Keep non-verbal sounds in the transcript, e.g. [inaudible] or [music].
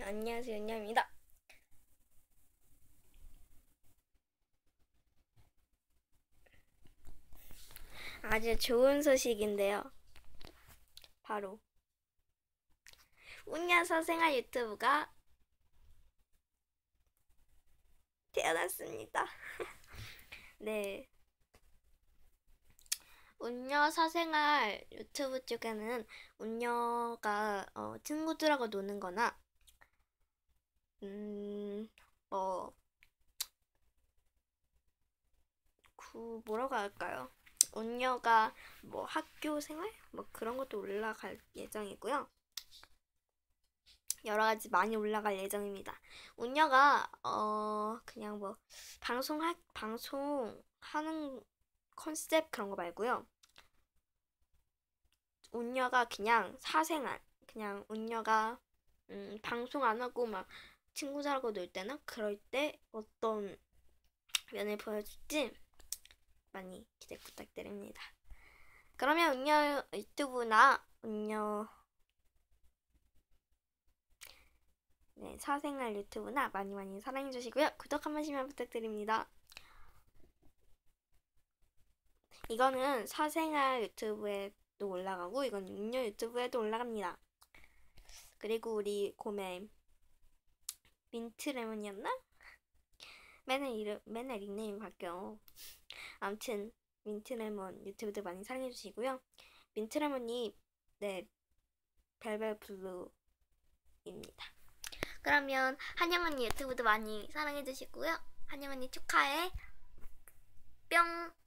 네, 안녕하세요. 은야입니다. 아주 좋은 소식인데요. 바로 운야 사생활 유튜브가 태어났습니다. [laughs] 네. 운녀 사생활 유튜브 쪽에는 운녀가 어, 친구들하고 노는 거나 음, 뭐, 그, 뭐라고 할까요? 운녀가 뭐 학교 생활? 뭐 그런 것도 올라갈 예정이고요. 여러 가지 많이 올라갈 예정입니다. 운녀가, 어, 그냥 뭐, 방송할, 방송 하는 컨셉 그런 거 말고요. 운녀가 그냥 사생활, 그냥 운녀가, 음, 방송 안 하고 막 친구들하고 놀 때나 그럴 때 어떤 면을 보여줄지 많이 기대 부탁드립니다. 그러면 운녀 유튜브나 운녀 네, 사생활 유튜브나 많이 많이 사랑해 주시고요. 구독 한 번씩만 부탁드립니다. 이거는 사생활 유튜브에도 올라가고 이건 운녀 유튜브에도 올라갑니다. 그리고 우리 고매 민트 레몬이었나? 맨날 이름 맨날 닉네임 바뀌어. 아무튼 민트 레몬 유튜브도 많이 사랑해 주시고요. 민트 레몬이 네 별별 블루입니다. 그러면 한영 언니 유튜브도 많이 사랑해 주시고요. 한영 언니 축하해. 뿅.